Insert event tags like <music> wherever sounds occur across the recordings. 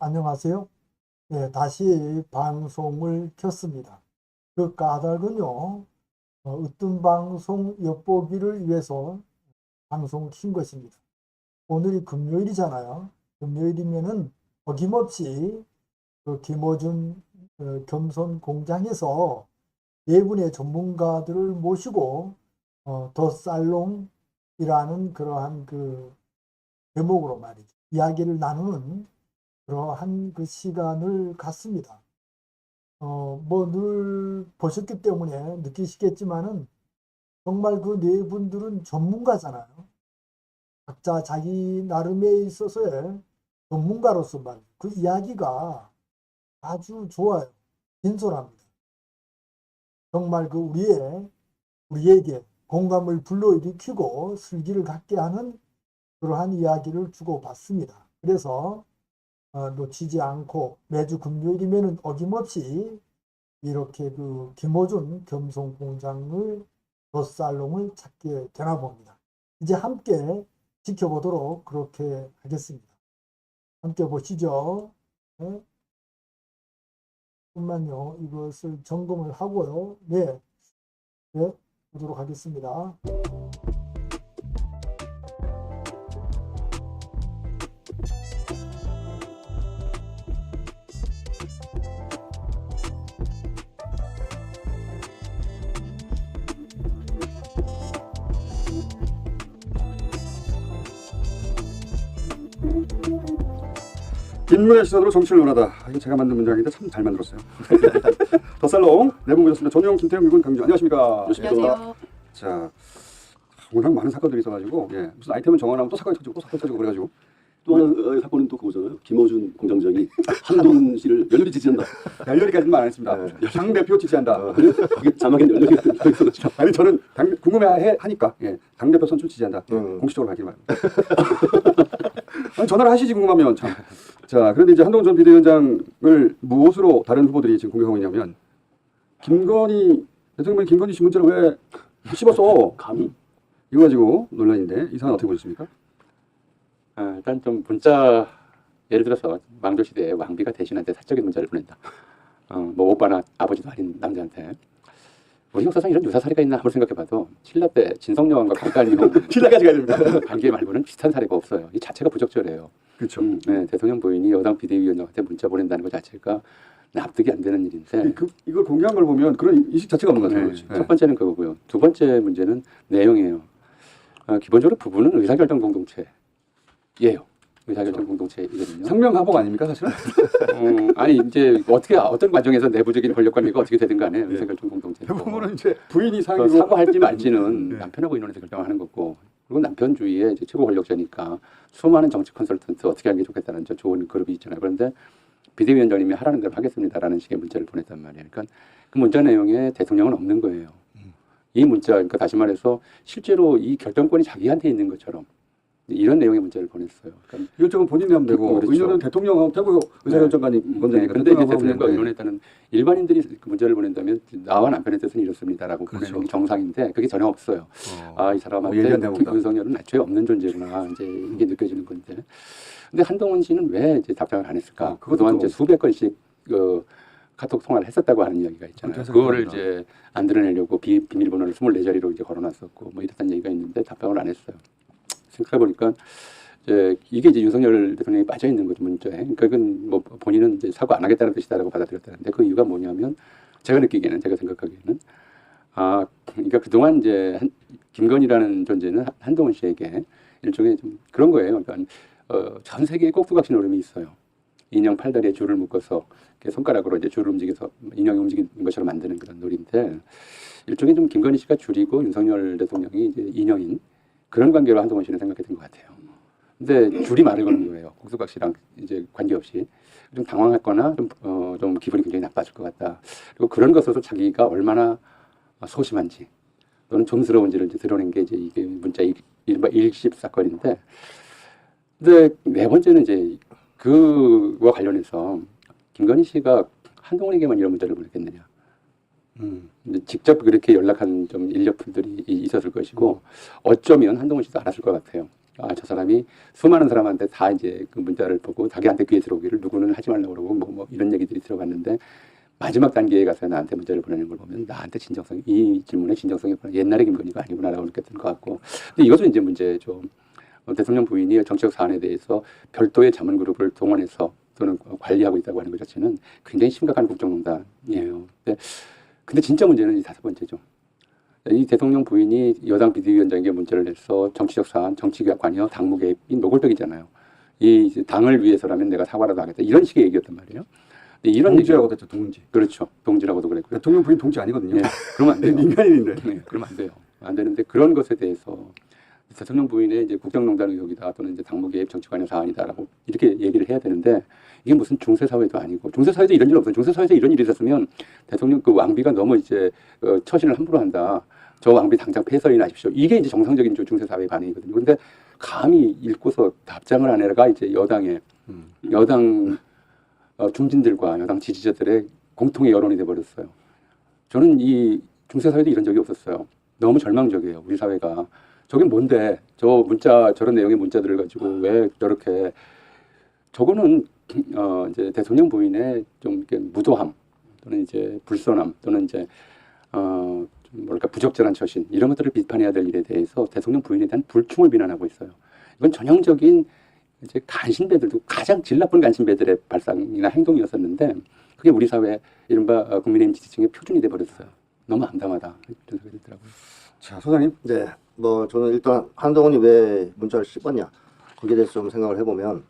안녕하세요. 네, 다시 방송을 켰습니다. 그 까닭은요, 어, 어떤 방송 엿보기를 위해서 방송을 킨 것입니다. 오늘이 금요일이잖아요. 금요일이면은 어김없이 그 김어준 어, 겸손 공장에서 네 분의 전문가들을 모시고 어, 더 살롱이라는 그러한 그 제목으로 말이죠. 이야기를 나누는 그러한 그 시간을 갖습니다. 어, 뭐 늘 보셨기 때문에 느끼시겠지만은 정말 그 네 분들은 전문가잖아요. 각자 자기 나름에 있어서의 전문가로서 말, 그 이야기가 아주 좋아요. 진솔합니다. 정말 그 우리의, 우리에게 공감을 불러일으키고 슬기를 갖게 하는 그러한 이야기를 주고받습니다. 그래서 어, 놓치지 않고 매주 금요일이면은 어김없이 이렇게 그 김호준 겸손 공장을 덧살롱을 찾게 되나 봅니다. 이제 함께 지켜보도록 그렇게 하겠습니다. 함께 보시죠. 네. 잠깐만요. 이것을 점검을 하고요. 네. 네. 보도록 하겠습니다. 인문의 시선으로 정치를 논하다. 아, 이거 제가 만든 문장인데 참 잘 만들었어요. <laughs> 더살롱 네분 모셨습니다. 전용 김태형 유군 강주 안녕하십니까? 안녕하세요. 자 워낙 많은 사건들이 있어가지고 예, 무슨 아이템을 정하면 또 사건이 터지고 또 사건이 터지고 그래가지고 또 하나 어, 사건은 또 그거잖아요. 김어준 공장장이 <laughs> 한동훈 씨를 열렬히 지지한다. 열렬히까지는 안 했습니다. 네. 당 대표 지지한다. 어, 그게 자막엔 열렬히 <laughs> 들어있어가지고. 아니 저는 당, 궁금해 하니까 예, 당 대표 선출 지지한다. 음. 공식적으로 밝히기 바랍니다. 아니, 전화를 하시지 궁금하면 참. 자 그런데 이제 한동훈 전 비대위원장을 무엇으로 다른 후보들이 지금 공격하고 있냐면 김건희 대통령 김건희 씨 문자를 왜 씹었어? 감히 이거 가지고 논란인데 이 사안 어떻게 보셨습니까? 아, 일단 좀 문자 예를 들어서 왕조 시대에 왕비가 대신한테 사적인 문자를 보낸다. 어, 뭐 오빠나 아버지도 아닌 남자한테 우리 역사상 이런 유사 사례가 있나 한번 생각해봐도 신라 때 진성 여왕과 강간용 <laughs> 신라까지 가야 됩니다. 관계 말고는 비슷한 사례가 없어요. 이 자체가 부적절해요. 그렇죠. 음, 네, 대통령 부인이 여당 비대위원장한테 문자 보낸다는 것 자체가 납득이 안 되는 일인데 그, 이걸 공개한 걸 보면 그런 인식 자체가 없는 것 같아요. 네, 첫 번째는 그거고요. 두 번째 문제는 내용이에요. 어, 기본적으로 부부는 의사결정 공동체예요. 의사결정 공동체이거든요. 상명하복 아닙니까 사실은? 어, 아니 이제 어떻게 어떤 과정에서 내부적인 권력 관계가 어떻게 되든 간에 의사결정 공동체. 대부분은 이제 부인이 그 상이고 사과할지 말지는 네. 남편하고 의논해서 결정하는 거고 그리고 남편 주위에 이제 최고 권력자니까 수많은 정치 컨설턴트 어떻게 하는 게 좋겠다는 저 좋은 그룹이 있잖아요. 그런데 비대위원장님이 하라는 대로 하겠습니다라는 식의 문자를 보냈단 말이에요. 그러니까 그 문자 내용에 대통령은 없는 거예요. 이 문자, 그러니까 다시 말해서 실제로 이 결정권이 자기한테 있는 것처럼 이런 내용의 문자를 보냈어요. 그러니까 이것저것 본인이 하면 되고 그렇죠. 의견은 대통령하고 최고 의사결정관이 네, 건드리니까 그런데 이제 대통령과 의논했다는 일반인들이 그 문자를 보낸다면 나와 남편의 뜻은 이렇습니다라고 그렇죠. 보내는 게 정상인데 그게 전혀 없어요. 어. 아이 어, 사람한테 대목이다. 윤석열은 애초에 없는 존재구나 이제 이게 느껴지는 건데 근데 한동훈 씨는 왜 이제 답장을 안 했을까? 어, 그것도 그동안 또- 이제 수백 건씩 그 카톡 통화를 했었다고 하는 이야기가 있잖아요. 그거를. 이제 안 드러내려고 비, 비밀번호를 24자리로 이제 걸어놨었고 뭐 이랬다는 얘기가 있는데 답장을 안 했어요. 생각해 보니까 이제 이게 이제 윤석열 대통령이 빠져 있는 거죠 문자에. 그러니까 그건 뭐 본인은 이제 사과 안 하겠다는 뜻이다라고 받아들였다는데 그 이유가 뭐냐면 제가 느끼기에는 제가 생각하기에는 아 그러니까 그동안 이제 한, 김건희라는 존재는 한- 한동훈 씨에게 일종의 좀 그런 거예요. 그러니까 어, 전 세계에 꼭두각시 노름이 있어요. 인형 팔다리에 줄을 묶어서 손가락으로 이제 줄을 움직여서 인형이 움직이는 것처럼 만드는 그런 놀인데 일종의 좀 김건희 씨가 줄이고 윤석열 대통령이 이제 인형인 그런 관계로 한동훈 씨는 생각했던 것 같아요. 근데 줄이 말을 거는 거예요. 꼭두각시랑 이제 관계없이 좀 당황했거나 좀, 어, 좀 기분이 굉장히 나빠질 것 같다. 그리고 그런 것으로 자기가 얼마나 소심한지 또는 좀스러운지를 이제 드러낸 게 이제 이게 문자 일- 일십 사건인데 근데 네 번째는 이제 그와 관련해서 김건희 씨가 한동훈에게만 이런 문자를 보냈겠느냐. 음. 직접 그렇게 연락한 좀 인력들이 이- 있었을 것이고 어쩌면 한동훈 씨도 알았을 것 같아요. 아, 저 사람이 수많은 사람한테 다 이제 그 문자를 보고 자기한테 귀에 들어오기를 누구는 하지 말라고 그러고 뭐, 뭐 이런 얘기들이 들어갔는데 마지막 단계에 가서 나한테 문자를 보내는 걸 보면 나한테 진정성이 이 질문에 진정성이. 옛날의 김건희가 아니구나라고 느꼈던 것 같고 근데 이것은 이제 문제죠. 어, 대통령 부인이 정치적 사안에 대해서 별도의 자문 그룹을 동원해서 또는 관리하고 있다고 하는 것 자체는 굉장히 심각한 국정농단이에요. 근데, 근데 진짜 문제는 이 다섯 번째죠. 이 대통령 부인이 여당 비대위원장에게 문제를 내서 정치적 사안, 정치 관여, 당무 개입이 노골적이잖아요. 이 당을 위해서라면 내가 사과라도 하겠다 이런 식의 얘기였단 말이에요. 이런 동지라고 됐죠 동지. 그렇죠. 동지라고도 그랬고요. 대통령 부인 동지 아니거든요. 예, 그러면 안 돼요. 민간인인데. 네, 그러면 안 돼요. 안 되는데 그런 것에 대해서 대통령 부인의 이제 국정농단 의혹이다 또는 이제 당무 개입 정치 관여 사안이다라고 이렇게 얘기를 해야 되는데 이게 무슨 중세 사회도 아니고 중세 사회도 이런 일 없어요. 중세 사회에서 이런 일이 있었으면 대통령 그 왕비가 너무 이제 어, 처신을 함부로 한다. 저 왕비 당장 폐설이 나십시오. 이게 이제 정상적인 저 중세 사회 반응이거든요. 근데 감히 읽고서 답장을 안 해가 이제 여당의 음. 여당 어, 중진들과 여당 지지자들의 공통의 여론이 돼 버렸어요. 저는 이 중세 사회도 이런 적이 없었어요. 너무 절망적이에요. 우리 사회가 저게 뭔데? 저 문자 저런 내용의 문자들을 가지고 왜 저렇게 저거는 어 이제 대통령 부인의 좀 이렇게 무도함 또는 이제 불손함 또는 이제 어좀 뭐랄까 부적절한 처신 이런 것들을 비판해야 될 일에 대해서 대통령 부인에 대한 불충을 비난하고 있어요. 이건 전형적인 이제 간신배들도 가장 질 나쁜 간신배들의 발상이나 행동이었었는데 그게 우리 사회 이른바 어, 국민의힘 지지층의 표준이 돼 버렸어요. 너무 암담하다 이런 생각이 들더라고요. 자 소장님. 네, 뭐 저는 일단 한동훈이 왜 문자를 씹었냐 거기에 대해서 좀 생각을 해보면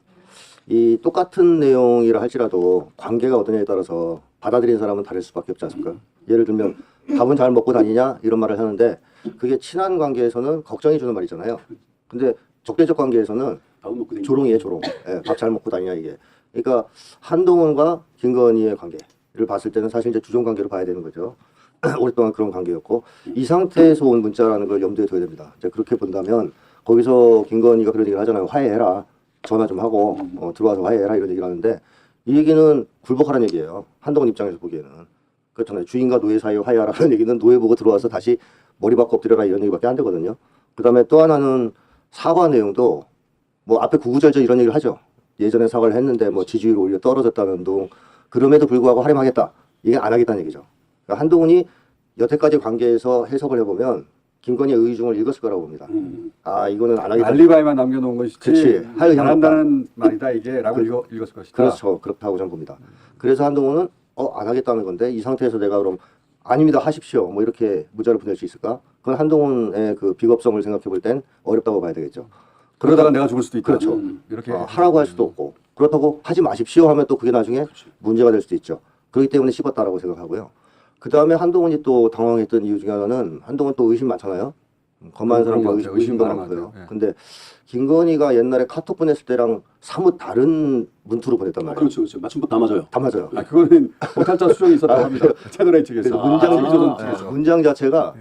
이 똑같은 내용이라 할지라도 관계가 어떠냐에 따라서 받아들이는 사람은 다를 수밖에 없지 않습니까? 예를 들면 밥은 잘 먹고 다니냐 이런 말을 하는데 그게 친한 관계에서는 걱정해 주는 말이잖아요. 근데 적대적 관계에서는 밥은. 조롱이에요, 조롱. 예, 밥 잘 먹고 다니냐 이게. 그러니까 한동훈과 김건희의 관계를 봤을 때는 사실 이제 주종 관계로 봐야 되는 거죠. <clears throat> 오랫동안 그런 관계였고 이 상태에서 온 문자라는 걸 염두에 둬야 됩니다. 이제 그렇게 본다면 거기서 김건희가 그런 얘기를 하잖아요. 화해해라. 전화 좀 하고 어, 들어와서 화해해라 이런 얘기를 하는데 이 얘기는 굴복하라는 얘기예요. 한동훈 입장에서 보기에는 그렇잖아요. 주인과 노예 사이 화해하라는 <laughs> 얘기는 노예 보고 들어와서 다시 머리 박고 엎드려라 이런 얘기밖에 안 되거든요. 그다음에 또 하나는 사과 내용도 뭐 앞에 구구절절 이런 얘기를 하죠. 예전에 사과를 했는데 뭐 지지율이 오히려 떨어졌다는 둥 그럼에도 불구하고 할인하겠다 이게 안 하겠다는 얘기죠. 그러니까 한동훈이 여태까지 관계에서 해석을 해보면 김건희의 의중을 읽었을 거라고 봅니다. 음. 아 이거는 안 하겠다. 알리바이만 남겨놓은 것이지. 의향 안 한다는 말이다 이게라고 그- 읽어, 읽었을 것이다. 그렇죠. 그렇다고 저는 봅니다. 그래서 한동훈은 어 안 하겠다는 건데 이 상태에서 내가 그럼 아닙니다 하십시오 뭐 이렇게 문자를 보낼 수 있을까? 그건 한동훈의 그 비겁성을 생각해 볼 땐 어렵다고 봐야 되겠죠. 그러다가 내가 죽을 수도 있다. 그렇죠. 음, 이렇게 어, 하라고 할 수도 없고 그렇다고 하지 마십시오 하면 또 그게 나중에 문제가 될 수도 있죠. 그렇기 때문에 씹었다라고 생각하고요. 그 다음에 한동훈이 또 당황했던 이유 중에 하나는 한동훈 또 의심 많잖아요. 음, 거만한 그런 사람과 것 의심, 의심도 많고요. 예. 근데 김건희가 옛날에 카톡 보냈을 때랑 사뭇 다른 문투로 보냈단 어, 말이에요. 그렇죠, 그렇죠. 맞춤법 다 맞아요. 다 맞아요. 아 그거는 <laughs> 오탈자 수정이 있었다고 합니다. 채널A 측에서. 문장, 아, 측에서. 문장 자체가 예.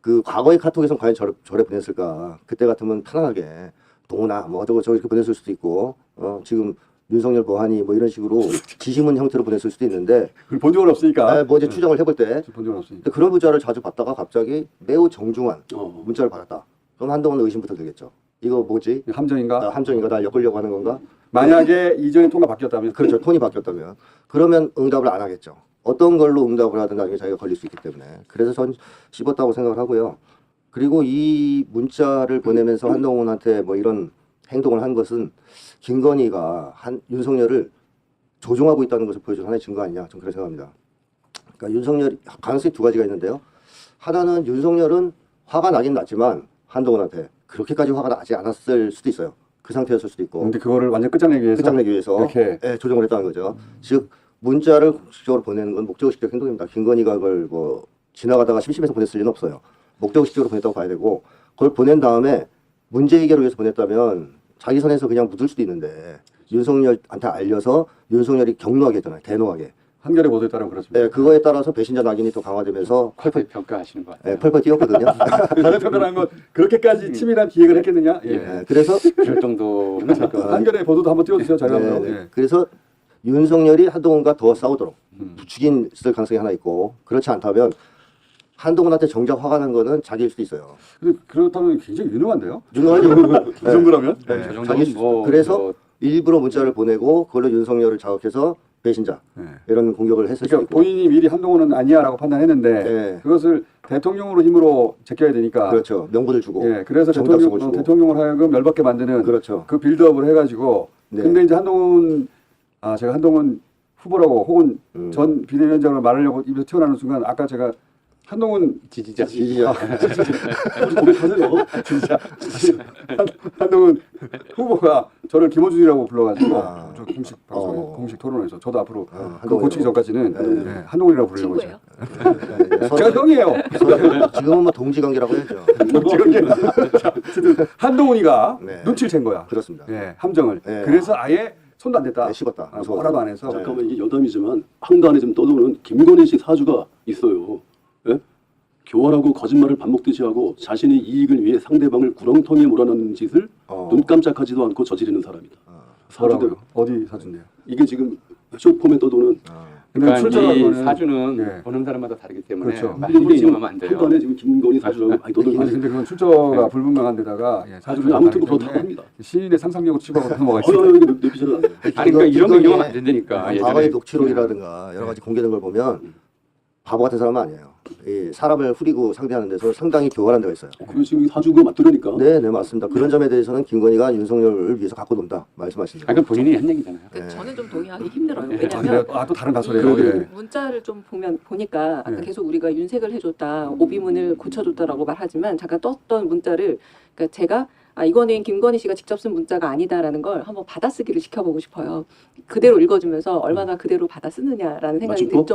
그 과거의 카톡에선 과연 저래, 저래 보냈을까? 그때 같으면 편안하게 동훈아 뭐 저거 저거 이렇게 보냈을 수도 있고 어, 지금 윤석열 뭐하니 뭐 이런 식으로 <laughs> 지시문 형태로 보냈을 수도 있는데 본 적은 없으니까. 아, 뭐 이제 추정을 해볼 때 본 적은 없으니까. 근데 그런 문자를 자주 받다가 갑자기 매우 정중한 어. 문자를 받았다. 그럼 한동훈은 의심부터 들겠죠. 이거 뭐지? 함정인가? 아, 함정인가 날 엮으려고 하는 건가? 만약에 이전에 통과 바뀌었다면 그렇죠. 톤이 바뀌었다면 그러면 응답을 안 하겠죠. 어떤 걸로 응답을 하든 나중에 자기가 걸릴 수 있기 때문에 그래서 전 씹었다고 생각을 하고요. 그리고 이 문자를 보내면서 <laughs> 한동훈한테 뭐 이런 행동을 한 것은 김건희가 한 윤석열을 조종하고 있다는 것을 보여준 하나의 증거 아니냐 저는 그렇게 생각합니다. 그러니까 윤석열 가능성이 두 가지가 있는데요. 하나는 윤석열은 화가 나긴 났지만 한동훈한테 그렇게까지 화가 나지 않았을 수도 있어요. 그 상태였을 수도 있고. 근데 그거를 완전 끝장내기 위해서 끝장내기 위해서 이렇게 예, 조정을 했다는 거죠. 즉 문자를 공식적으로 보내는 건 목적의식적 행동입니다. 김건희가 그걸 뭐 지나가다가 심심해서 보냈을 리는 없어요. 목적의식적으로 보냈다고 봐야 되고 그걸 보낸 다음에 문제 해결을 위해서 보냈다면 자기 선에서 그냥 묻을 수도 있는데 윤석열한테 알려서 윤석열이 격노하게 했잖아요. 대노하게. 한겨레 보도에 따르면 그렇습니다. 예, 그거에 따라서 배신자 낙인이 또 강화되면서 펄펄 평가하시는 것 같아요. 예, 펄펄 뛰었거든요. <laughs> 자전평가라는 건 그렇게까지 치밀한 기획을 했겠느냐? 예. 예, 그래서 <laughs> 같아요. 한겨레 보도도 한번 띄워주세요. 저희가 네. 네. 예. 그래서 윤석열이 한동훈과 더 싸우도록 음. 부추긴 있을 가능성이 하나 있고 그렇지 않다면 한동훈한테 정작 화가 난 거는 자기일 수도 있어요. 근데 그렇다면 굉장히 유능한데요? 유능하죠. 이 <laughs> 정도라면? 네. 저 정도면 자기 뭐 그래서 저 일부러 문자를 보내고 그걸로 윤석열을 자극해서 배신자 네. 이런 공격을 했을 수 그러니까 있고. 본인이 미리 한동훈은 아니야라고 판단했는데 네. 그것을 대통령으로 힘으로 제껴야 되니까 그렇죠. 명분을 주고. 예, 그래서 대통령, 주고. 어, 대통령을 하여금 열받게 만드는 그렇죠. 그 빌드업을 해가지고 네. 근데 이제 한동훈 아 제가 한동훈 후보라고 혹은 음. 전 비대위원장을 말하려고 입에서 튀어나오는 순간 아까 제가 한동훈 지지자 지지자. 고백하세요. 진짜 한- 한동훈 후보가 저를 김호준이라고 불러가지고 아. 저 공식 방송에 어. 공식 토론에서 저도 앞으로 아, 한동훈이라고. 고치기 전까지는 네. 네, 한동훈이라고 부르려고 친구예요. 했죠. 네, 제가 형이에요. 서로 지금은 뭐 동지 관계라고 해야죠. 자, 어쨌든 한동훈이가 네. 눈치를 챈 거야. 그렇습니다. 예, 함정을. 네. 그래서 아예 손도 안 댔다. 네, 씹었다. 아, 무서워서. 뭐라도 안 해서. 잠깐만 이게 여담이지만 한간에 좀 떠도는 김건희 씨 사주가 있어요. 예? 교활하고 거짓말을 밥 먹듯이 하고 자신의 이익을 위해 상대방을 구렁텅이에 몰아넣는 짓을 어. 눈 깜짝하지도 않고 저지르는 사람이다. 사주대로 뭐라고요? 어디 사준대요? 이게 지금 쇼폼에 떠도는 아. 그러니까 출처가 이 그거는- 사주는 예. 보는 사람마다 다르기 때문에 그렇죠. 막 일일이 인용하면 안 돼요. 한간에 지금 김건희 사주라고 아니 떠들고 근데 그건 출처가 불분명한 데다가 예, 사주를 아무튼 그렇다고 합니다. 시인의 상상력을 치부하고 넘어가 어, 있어요. 어. 아니 그러니까 이런 거 김건희의 인용하면 안 된다니까. 과거의. 녹취록이라든가 여러 가지 공개된 걸 보면 바보 같은 사람은 아니에요. 이 사람을 후리고 상대하는 데서 상당히 교활한 데가 있어요. 그리고 지금 이 사주가 맞들으니까 네, 네 맞습니다. 그런 점에 대해서는 김건희가 윤석열을 위해서 갖고 논다 말씀하신 아, 대로. 그건 본인이 한 얘기잖아요. 그 네. 저는 좀 동의하기 힘들어요. 아, 왜냐하면? 아, 또 다른 가설이에요. 이 예. 문자를 좀 보면 보니까 아까 네. 계속 우리가 윤색을 해줬다, 오비문을 고쳐줬다라고 말하지만 잠깐 떴던 문자를 그러니까 제가 아 이거는 김건희 씨가 직접 쓴 문자가 아니다라는 걸 한번 받아쓰기를 시켜보고 싶어요. 그대로 읽어주면서 얼마나 그대로 받아 쓰느냐라는 생각이 들 정도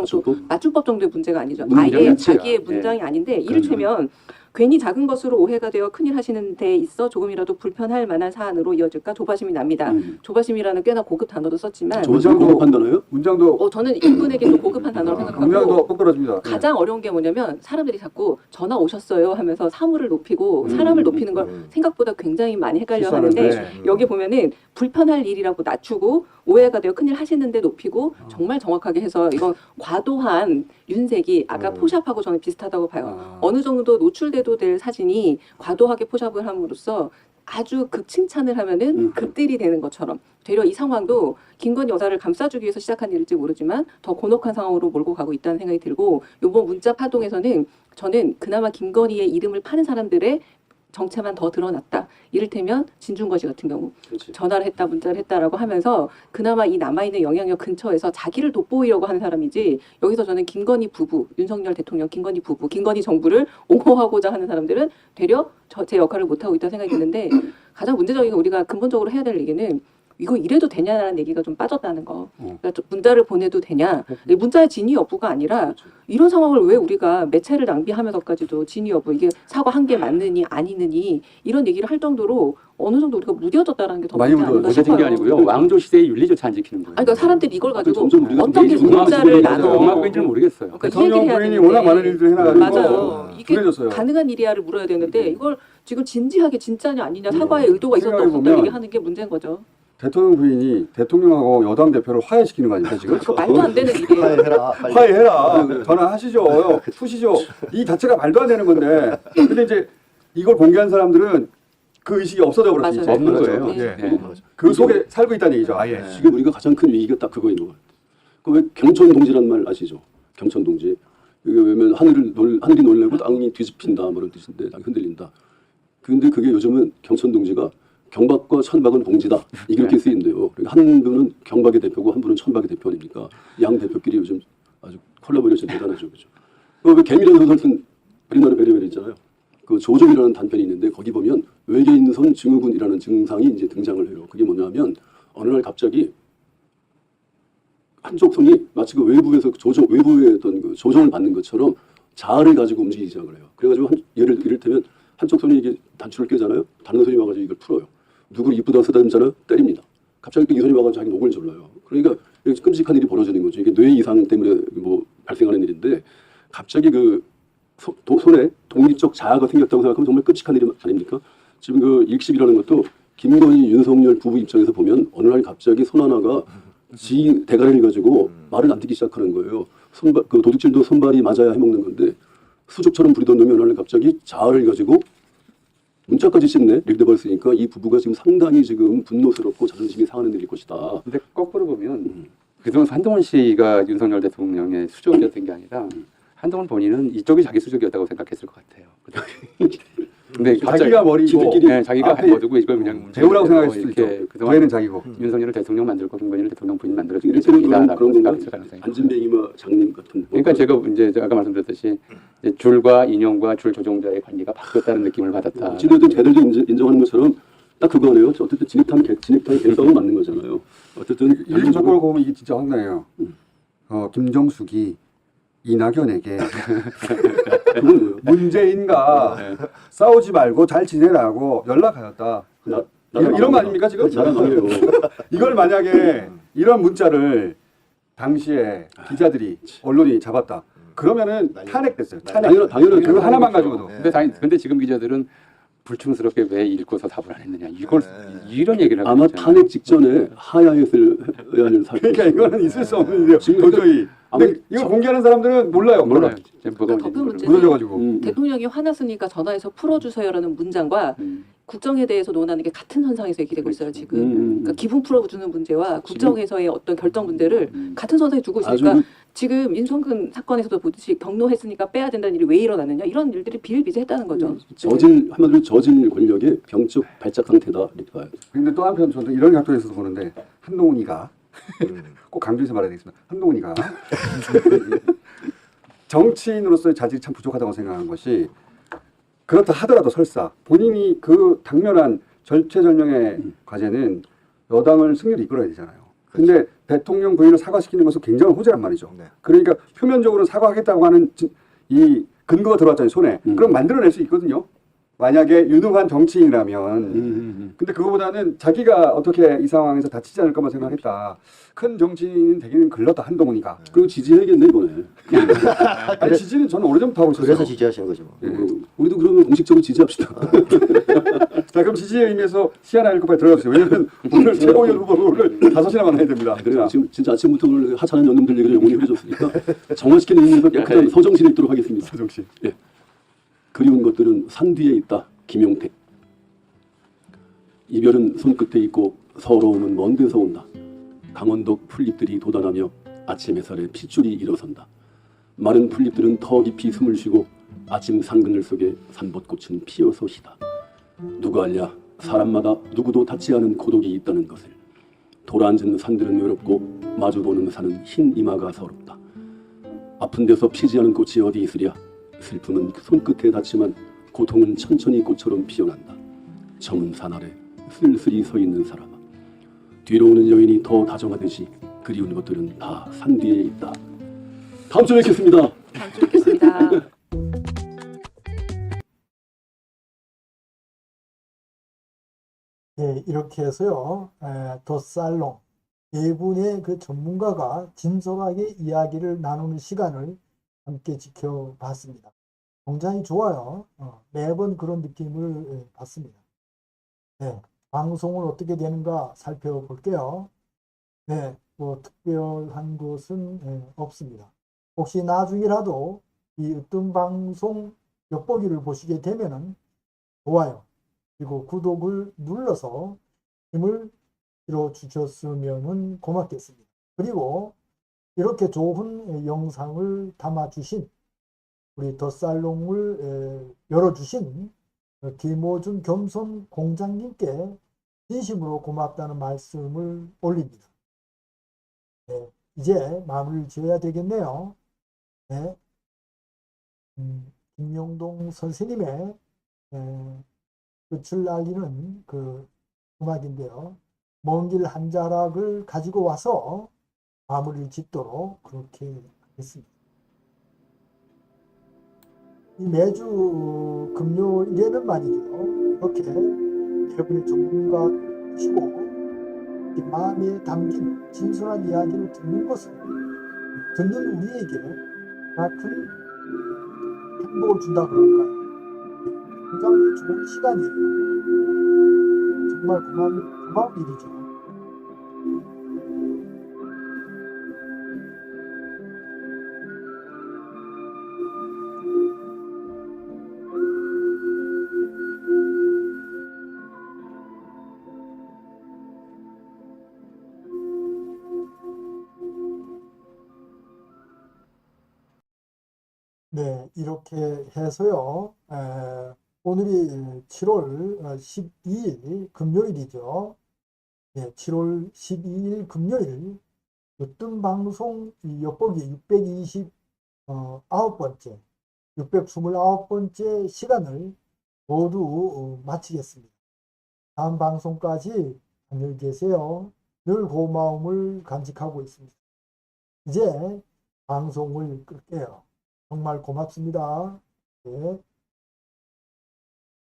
맞춤법. 정도의 문제가 아니죠. 아예. 자기의 문장이 아닌데 이를테면 괜히 작은 것으로 오해가 되어 큰일 하시는 데 있어 조금이라도 불편할 만한 사안으로 이어질까 조바심이 납니다. 음. 조바심이라는 꽤나 고급 단어도 썼지만 저 지금 그거 판단해요? 문장도 어, 저는 이분에게도 고급한 단어로 문장도 생각하고 꼭 떨어집니다. 예. 가장 어려운 게 뭐냐면 사람들이 자꾸 전화 오셨어요 하면서 사물을 높이고 사람을 높이는 걸 음. 생각보다 굉장히 많이 헷갈려. 하는데 여기 보면은 불편할 일이라고 낮추고 오해가 되어 큰일 하시는데 높이고 정말 정확하게 해서 이건 과도한 윤색이 아까 음. 포샵하고 저는 비슷하다고 봐요. 아. 어느 정도 노출돼도 될 사진이 과도하게 포샵을 함으로써 아주 극 칭찬을 하면은 음. 극딜이 되는 것처럼 되려 이 상황도 김건희 여사를 감싸주기 위해서 시작한 일일지 모르지만 더 곤혹한 상황으로 몰고 가고 있다는 생각이 들고 요번 문자 파동에서는 저는 그나마 김건희의 이름을 파는 사람들의 정체만 더 드러났다. 이를테면 진중거지 같은 경우 그렇지. 전화를 했다 문자를 했다라고 하면서 그나마 이 남아있는 영향력 근처에서 자기를 돋보이려고 하는 사람이지 여기서 저는 김건희 부부 윤석열 대통령 김건희 부부 김건희 정부를 옹호하고자 하는 사람들은 되려 저, 제 역할을 못하고 있다는 생각이 드는데 가장 문제적인 건 우리가 근본적으로 해야 될 얘기는 이거 이래도 되냐라는 얘기가 좀 빠졌다는 거. 어. 그러니까 좀 문자를 보내도 되냐. 이 문자의 진위 여부가 아니라 이런 상황을 왜 우리가 매체를 낭비하면서까지도 진위 여부 이게 사과 한게 맞느니 아니느니 이런 얘기를 할 정도로 어느 정도 우리가 무뎌졌다라는 게 더 많이. 무뎌진 게. 아니고요. 왕조 시대의 윤리조차 안 지키는 거예요. 아니, 그러니까 사람들이 이걸 가지고 점점 우리가 어떻게 문자를 나눠 얼마 끄인지는 모르겠어요. 그러니까 대통령 부인이. 워낙 많은 일들 해놔가지고 맞아요. 이게 둔해졌어요. 가능한 일이야를 물어야 되는데 이걸 지금 진지하게 진짜냐 아니냐 음. 사과의 의도가 있었다 생각해 없었다 보면 얘기하는 게 문제인 거죠. 대통령 부인이 대통령하고 여당 대표를 화해시키는 거 아닙니까 지금? 그 말도 안 되는 일이에요. <laughs> 화해해라. 빨리. 화해해라. 전화하시죠. 푸시죠. 이 자체가 말도 안 되는 건데. 근데 이제 이걸 공개한 사람들은 그 의식이 없어져. 맞아요. 이제. 없는 그렇죠. 거예요. 예. 네. 그 속에 살고 있다는 얘기죠. 아예. 네. 지금 우리가 가장 큰 위기가 딱 그거 있는 것 같아요. 그왜 경천 동지란 말 아시죠? 경천 동지. 이게 왜냐면 하늘을 놀, 하늘이 놀래고 땅이 뒤집힌다 뭐 이런 뜻인데 땅이 흔들린다. 근데 그게 요즘은 경천 동지가 경박과 천박은 동지다 이렇게 쓰인대요. 그러니까 한 분은 경박의 대표고 한 분은 천박의 대표 아닙니까? 양 대표끼리 요즘 아주 콜라보레이션 대단하죠, 그죠? 그왜 개미라는 쓴 브리너르 베리베리 있잖아요. 그 조종이라는 단편이 있는데 거기 보면 외계인선 증후군이라는 증상이 이제 등장을 해요. 그게 뭐냐면 어느 날 갑자기 한쪽 손이 마치 그 외부에서 조정 외부의 어떤 그 조정을 받는 것처럼 자아를 가지고 움직이기 시작을 해요. 그래가지고 한, 예를 이를테면 한쪽 손이 이게 단추를 꿰잖아요. 다른 손이 와가지고 이걸 풀어요. 누구를 이쁘다고 쓰다듬잖아요. 때립니다. 갑자기 또이 손이 와가지고 자기 목을 졸라요. 그러니까 끔찍한 일이 벌어지는 거죠. 이게 뇌 이상 때문에 뭐 발생하는 일인데 갑자기 그 소- 도- 손에 독립적 자아가 생겼다고 생각하면 정말 끔찍한 일이 아닙니까? 지금 그 일십이라는 것도 김건희 윤석열 부부 입장에서 보면 어느 날 갑자기 손 하나가 지 대가리를 가지고 말을 안 듣기 시작하는 거예요. 손발 그 도둑질도 손발이 맞아야 해먹는 건데 수족처럼 부리던 놈이 어느 날 갑자기 자아를 가지고 문자까지 이렇게 돼버렸으니까 이 부부가 지금 상당히 지금 분노스럽고 자존심이 상하는 일일 것이다. 근데 거꾸로 보면 그동안 한동훈 씨가 윤석열 대통령의 수족이었던 게 아니라 한동훈 본인은 이쪽이 자기 수족이었다고 생각했을 것 같아요. <laughs> 근데 갑자기 자기가 머리고 네, 자기가 앞에 거두고 이걸 그냥 배우라고 생각했을 수도 이렇게 있죠. 그동안 저희는 자기고. 윤석열을 대통령 만들고 김건희를 대통령 부인 그런 건가? 생각했을 가능성이 있어요. 안진뱅 이마 장님 같은. 그러니까 제가 이제 아까 말씀드렸듯이 이제 줄과 인형과 줄 조종자의 관계가 바뀌었다는 느낌을 받았다. 걔들도 인정, 인정하는 것처럼 딱 그거네요. 어쨌든 진흙탕 개, 진흙탕 개성은 맞는 거잖아요. 어쨌든 조건을 보면 이게 진짜 황당해요. 어, 김정숙이 이낙연에게? 문재인과 싸우지 말고 잘 지내라고 연락하였다. 나, 이런, 이런 거 아닙니까 지금? <laughs> 이걸 만약에 이런 문자를 당시에 기자들이 언론이 잡았다. 그러면은 난리- 탄핵됐어요. 난리- 탄핵. 당연 당연한 그거 하나만 가지고도. 네. 근데 당 근데 지금 기자들은 불충스럽게 왜 읽고서 답을 안 했느냐 이걸 네. 이런 얘기를 하고 아마 있잖아요. 탄핵 직전에 하야했을 해야 하는 사실. 그러니까 이거는 있을 수 없는 일이에요. 지금 도저히. 아마 근데 이거 공개하는 사람들은 몰라요. 몰라요. 그러니까 무너져가지고. 음, 대통령이 화났으니까 전화해서 풀어주세요라는 문장과 음. 국정에 대해서 논하는 게 같은 현상에서 얘기되고 있어요 지금. 음, 음. 그러니까 기분 풀어주는 문제와 국정에서의 어떤 결정 문제를 음. 같은 선상에 두고 아주 있으니까 그- 지금 인성근 사건에서도 보듯이 경로했으니까 빼야 된다는 일이 왜 일어나느냐 이런 일들이 비일비재했다는 거죠. 저질 한마디로 저질 권력의 병적 발작 상태다 이렇게 봐요. 근데 또 한편 저도 이런 각도에서도 보는데 한동훈이가 음. 꼭 강조해서 말해야 되겠습니다. 한동훈이가 <laughs> 정치인으로서의 자질이 참 부족하다고 생각한 것이 그렇다 하더라도 설사 본인이 그 당면한 절체절명의 과제는 여당을 승리로 이끌어야 되잖아요. 근데 대통령 부인을 사과시키는 것은 굉장히 호재란 말이죠. 네. 그러니까 표면적으로 사과하겠다고 하는 지- 이 근거가 들어왔잖아요 손에. 음. 그럼 만들어낼 수 있거든요. 만약에 유능한 정치인이라면 음, 근데 그거보다는 자기가 어떻게 이 상황에서 다치지 않을까만 생각했다. 큰 정치인은 되기는 글렀다 한동훈이가. 그리고 지지해야겠네 이번에. <laughs> 아니 지지는 저는 오래전부터 하고 있었어요. 그래서 지지하시는 거죠. 뭐. 예. 어, 우리도 그러면 공식적으로 지지합시다. <laughs> 자 그럼 지지의 의미에서 시아나 일급에 들어가주세요. 왜냐면 오늘 최고위원 후보를 다섯이나 만나야 됩니다. 그래요. 자, 지금 진짜 아침부터 오늘 하찮은 연놈들 얘기를 영원히 해줬으니까 정화시키는 의미에서 깨끗한 서정신에 있도록 하겠습니다. 서정 씨. 그리운 것들은 산 뒤에 있다. 김용택. 이별은 손끝에 있고 서러움은 먼 데서 온다. 강원도 풀잎들이 돋아나며 아침 햇살에 핏줄이 일어선다. 마른 풀잎들은 더 깊이 숨을 쉬고 아침 상그늘 속에 산벚꽃은 피어서 시다. 누가 알랴 사람마다 누구도 닿지 않은 고독이 있다는 것을. 돌아앉은 산들은 외롭고 마주보는 산은 흰 이마가 서럽다. 아픈 데서 피지 않은 꽃이 어디 있으랴. 슬픔은 손끝에 닿지만 고통은 천천히 꽃처럼 피어난다. 저문 산 아래 쓸쓸히 서 있는 사람아. 뒤로 오는 여인이 더 다정하듯이 그리운 것들은 다 산 뒤에 있다. 다음 주에 뵙겠습니다. 다음 주에 뵙겠습니다. 예, <laughs> 이렇게 해서요, 에, 더 살롱 네 분의 그 전문가가 진솔하게 이야기를 나누는 시간을 함께 지켜봤습니다. 굉장히 좋아요. 어, 매번 그런 느낌을 예, 받습니다. 네, 방송은 어떻게 되는가 살펴볼게요. 네, 뭐 특별한 것은 예, 없습니다. 혹시 나중이라도 이 어떤 방송 엿보기를 보시게 되면은 좋아요. 그리고 구독을 눌러서 힘을 실어 주셨으면 고맙겠습니다. 그리고 이렇게 좋은 영상을 담아 주신 우리 덧살롱을 열어주신 김호준 겸손 공장님께 진심으로 고맙다는 말씀을 올립니다. 네, 이제 마무리를 지어야 되겠네요. 네. 음, 김용동 선생님의 에, 끝을 알리는 그 음악인데요. 먼 길 한 자락을 가지고 와서 마무리를 짓도록 그렇게 하겠습니다. 이 매주 금요일에는 말이죠. 이렇게 여러분의 전문가 시고 이 마음에 담긴 진솔한 이야기를 듣는 것은 듣는 우리에게 큰 행복을 준다 그럴까요? 굉장히 좋은 시간이에요. 정말 고마운, 고마운 일이죠. 네, 이렇게 해서요. 에, 오늘이 7월 12일 금요일이죠. 네, 7월 12일 금요일 으뜸 방송 이 엿보기 620 어, 아홉 번째, 629번째 시간을 모두 어, 마치겠습니다. 다음 방송까지 안녕히 계세요. 늘 고마움을 간직하고 있습니다. 이제 방송을 끌게요. 정말 고맙습니다. 네.